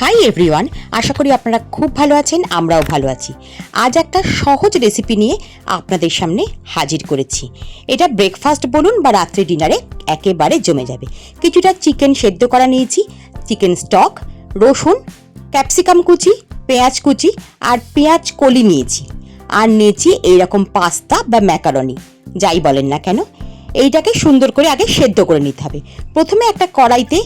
Hi everyone আশা করি আপনারা খুব ভালো আছেন, আমরাও ভালো আছি। আজ একটা সহজ রেসিপি নিয়ে আপনাদের সামনে হাজির করেছি। এটা ব্রেকফাস্ট বলুন বা রাত্রি ডিনারে একেবারে জমে যাবে। কিছুটা চিকেন সেদ্ধ করা নিয়েছি চিকেন স্টক রসুন ক্যাপসিকাম কুচি, পেঁয়াজ কুচি আর পেঁয়াজ কলি নিয়েছি। আর নিয়েছি এইরকম পাস্তা বা ম্যাকারনি যাই বলেন না কেন, এইটাকে সুন্দর করে আগে সেদ্ধ করে নিতে হবে। প্রথমে একটা কড়াইতে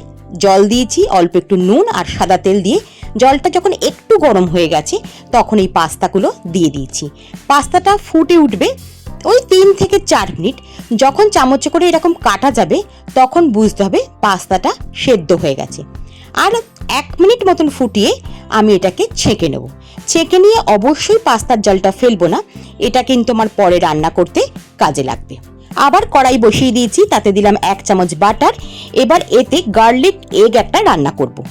জল দিয়েছি, অল্প একটু নুন আর সাদা তেল দিয়ে জলটা যখন একটু গরম হয়ে গেছে, তখন এই পাস্তাগুলো দিয়ে দিয়েছি। পাস্তাটা ফুটে উঠবে ওই তিন থেকে চার মিনিট। যখন চামচে করে এরকম কাটা যাবে, তখন বুঝতে হবে পাস্তাটা সেদ্ধ হয়ে গেছে। আর এক মিনিট মতন ফুটিয়ে আমি এটাকে ছেঁকে নেব। ছেঁকে নিয়ে অবশ্যই পাস্তার জলটা ফেলব না, এটা কিন্তু আমার পরে রান্না করতে কাজে লাগবে। আবার কড়াই বসিয়ে দিয়েছি, তাতে দিলাম এক চামচ বাটার। এবার এতে গার্লিক এগ একটা রান্না করব।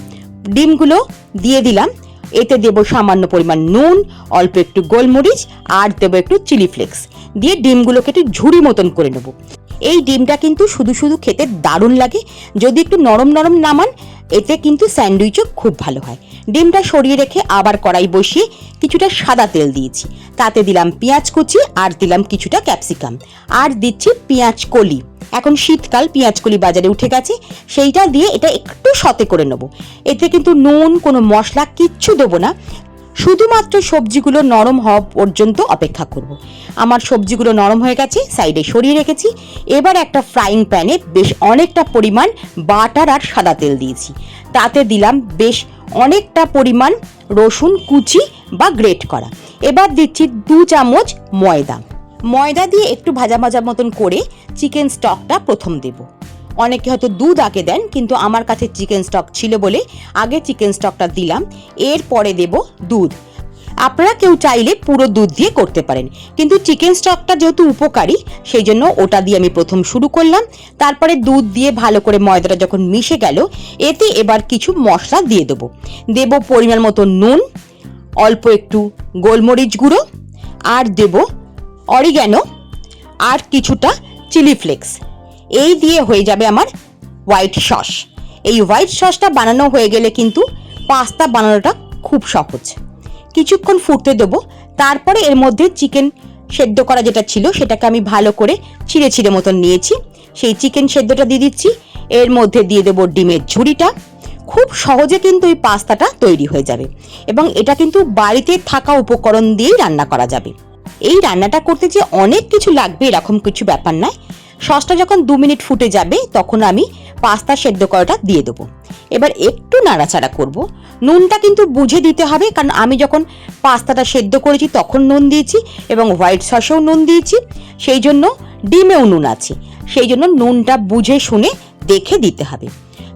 ডিমগুলো দিয়ে দিলাম। এতে দেব সামান্য পরিমাণ নুন, অল্প একটু গোলমরিচ, আর দেবো একটু চিলি ফ্লেক্স। দিয়ে ডিমগুলোকে একটু ঝুড়ি মতন করে নেব। এই ডিমটা কিন্তু শুধু শুধু খেতে দারুণ লাগে। যদি একটু নরম নরম নামান এতে কিন্তু স্যান্ডউইচও খুব ভালো হয়। ডিমটা সরিয়ে রেখে আবার কড়াই বসিয়ে কিছুটা সাদা তেল দিয়েছি। তাতে দিলাম পেঁয়াজ কুচি আর দিলাম কিছুটা ক্যাপসিকাম। আর দিচ্ছি পেঁয়াজ কলি। এখন শীতকাল, পেঁয়াজ কলি বাজারে উঠে গেছে। সেইটা দিয়ে এটা একটু সতে করে নেব। এতে কিন্তু নুন, কোনো মশলা কিচ্ছু দেবো না। শুধুমাত্র সবজিগুলো নরম হওয়া পর্যন্ত অপেক্ষা করব। আমার সবজিগুলো নরম হয়ে গেছে, সাইডে সরিয়ে রেখেছি। এবার একটা ফ্রাইং প্যানে বেশ অনেকটা পরিমাণ বাটার আর সাদা তেল দিয়েছি। তাতে দিলাম বেশ অনেকটা পরিমাণ রসুন কুচি বা গ্রেট করা। এবার দিচ্ছি দু চামচ ময়দা। ময়দা দিয়ে একটু ভাজা ভাজা মতন করে চিকেন স্টকটা প্রথম দেবো। অনেকে হয়তো দুধ আগে দেন, কিন্তু আমার কাছে চিকেন স্টক ছিল বলে আগে চিকেন স্টকটা দিলাম এরপরে দেব দুধ। আপনারা কেউ চাইলে পুরো দুধ দিয়ে করতে পারেন, কিন্তু চিকেন স্টকটা যেহেতু উপকারী, সেই জন্য ওটা দিয়ে আমি প্রথম শুরু করলাম। তারপরে দুধ দিয়ে ভালো করে ময়দাটা যখন মিশে গেল, এতে এবার কিছু মশলা দিয়ে দেবো। দেব পরিমাণ মতো নুন, অল্প একটু গোলমরিচ গুঁড়ো, আর দেব অরিগ্যানো, আর কিছুটা চিলি ফ্লেক্স। এই দিয়ে হয়ে যাবে আমার হোয়াইট সস এই হোয়াইট সসটা বানানো হয়ে গেলে কিন্তু পাস্তা বানানোটা খুব সহজ। কিছুক্ষণ ফুটতে দেবো, তারপরে এর মধ্যে চিকেন সেদ্ধ করা যেটা ছিল সেটাকে আমি ভালো করে ছিঁড়ে ছিঁড়ে মতন নিয়েছি। সেই চিকেন সেদ্ধটা দিয়ে দিচ্ছি, এর মধ্যে দিয়ে দেবো ডিমের ঝুড়িটা। খুব সহজে কিন্তু এই পাস্তাটা তৈরি হয়ে যাবে এবং এটা কিন্তু বাড়িতে থাকা উপকরণ দিয়েই রান্না করা যাবে। এই রান্নাটা করতে যে অনেক কিছু লাগবে এরকম কিছু ব্যাপার নয় সসটা যখন দু মিনিট ফুটে যাবে, তখন আমি পাস্তা সেদ্ধ করাটা দিয়ে দেবো। এবার একটু নাড়াচাড়া করব। নুনটা কিন্তু বুঝে দিতে হবে, কারণ আমি যখন পাস্তাটা সেদ্ধ করেছি, তখন নুন দিয়েছি এবং হোয়াইট সসেও নুন দিয়েছি। সেই জন্য ডিমেও নুন আছে। সেই জন্য নুনটা বুঝে শুনে দেখে দিতে হবে।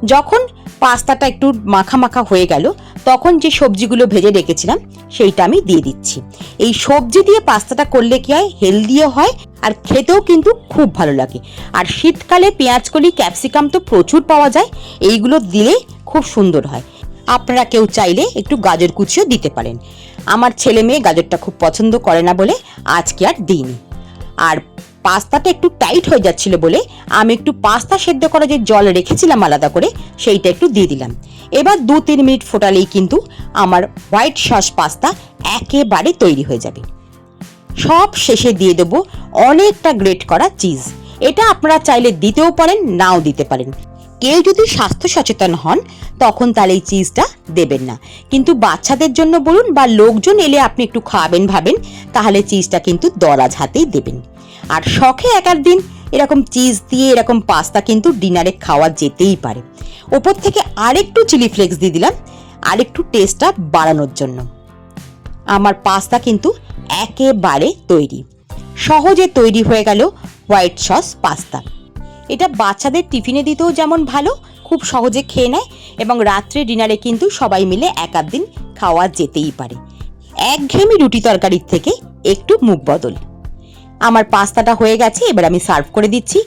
যখন পাস্তাটা একটু মাখা মাখা হয়ে গেল, তখন যে সবজিগুলো ভেজে রেখেছিলাম, সেইটা আমি দিয়ে দিচ্ছি। এই সবজি দিয়ে পাস্তাটা করলে কি হয়? হেলদিও হয় আর খেতেও কিন্তু খুব ভালো লাগে। আর শীতকালে পেঁয়াজকলি, ক্যাপসিকাম তো প্রচুর পাওয়া যায়, এইগুলো দিলে খুব সুন্দর হয়। আপনারা কেউ চাইলে একটু গাজর কুচিও দিতে পারেন। আমার ছেলে মেয়ে গাজরটা খুব পছন্দ করে না বলে আজকে আর দিইনি। আর পাস্তাটা একটু টাইট হয়ে যাচ্ছিল বলে আমি একটু পাস্তা সেদ্ধ করা যে জল রেখেছিলাম আলাদা করে, সেইটা একটু দিয়ে দিলাম। এবার দু তিন মিনিট ফোটালেই কিন্তু আমার হোয়াইট সস পাস্তা একেবারে তৈরি হয়ে যাবে। সব শেষে দিয়ে দেবো অনেকটা গ্রেট করা চিজ। এটা আপনারা চাইলে দিতেও পারেন, নাও দিতে পারেন। কেউ যদি স্বাস্থ্য সচেতন হন, তখন তাহলে এই চিজটা দেবেন না। কিন্তু বাচ্চাদের জন্য বলুন বা লোকজন এলে আপনি একটু খাওয়াবেন ভাবেন, তাহলে চিজটা কিন্তু দরাজ হাতেই দেবেন। আর শখে একার দিন এরকম চিজ দিয়ে এরকম পাস্তা কিন্তু ডিনারে খাওয়া যেতেই পারে। ওপর থেকে আরেকটু চিলি ফ্লেক্স দিয়ে দিলাম, আরেকটু টেস্টটা বাড়ানোর জন্য। আমার পাস্তা কিন্তু একেবারে তৈরি। সহজে তৈরি হয়ে গেল হোয়াইট সস পাস্তা। এটা বাচ্চাদের টিফিনে দিতেও যেমন ভালো, খুব সহজে খেয়ে নেয় এবং রাত্রে ডিনারে কিন্তু সবাই মিলে এক দিন খাওয়া যেতেই পারে। একঘেয়েমি রুটি তরকারির থেকে একটু মুখ বদল। আমার পাস্তাটা হয়ে গেছে, এবার আমি সার্ভ করে দিচ্ছি।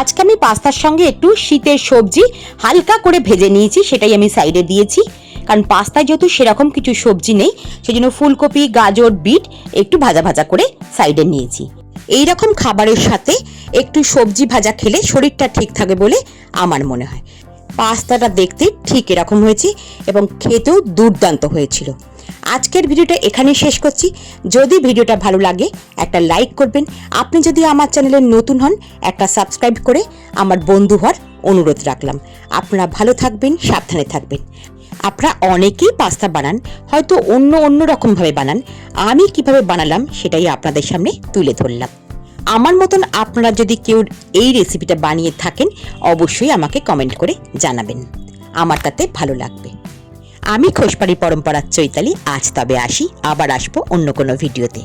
আজকে আমি পাস্তার সঙ্গে একটু শীতের সবজি হালকা করে ভেজে নিয়েছি, সেটাই আমি সাইডে দিয়েছি। কারণ পাস্তায় যেহেতু সেরকম কিছু সবজি নেই, সেজন্য ফুলকপি, গাজর, বিট একটু ভাজা ভাজা করে সাইডে নিয়েছি। এই রকম খাবারের সাথে একটু সবজি ভাজা খেলে শরীরটা ঠিক থাকে বলে আমার মনে হয়। পাস্তাটা দেখতে ঠিক এরকম হয়েছে এবং খেতেও দুর্দান্ত হয়েছিল। আজকের ভিডিওটা এখানেই শেষ করছি। যদি ভিডিওটা ভালো লাগে, একটা লাইক করবেন। আপনি যদি আমার চ্যানেলে নতুন হন, একটা সাবস্ক্রাইব করে আমার বন্ধু হওয়ার অনুরোধ রাখলাম। আপনারা ভালো থাকবেন, সাবধানে থাকবেন। আপনারা অনেকেই পাস্তা বানান, হয়তো অন্য অন্য রকমভাবে বানান। আমি কীভাবে বানালাম সেটাই আপনাদের সামনে তুলে ধরলাম। আমার মতন আপনারা যদি কেউ এই রেসিপিটা বানিয়ে থাকেন, অবশ্যই আমাকে কমেন্ট করে জানাবেন। আমার তাতে ভালো লাগবে। আমি খোসপাড়ি পরম্পরার চৈতালি, আজ তবে আসি, আবার আসব অন্য কোনো ভিডিওতে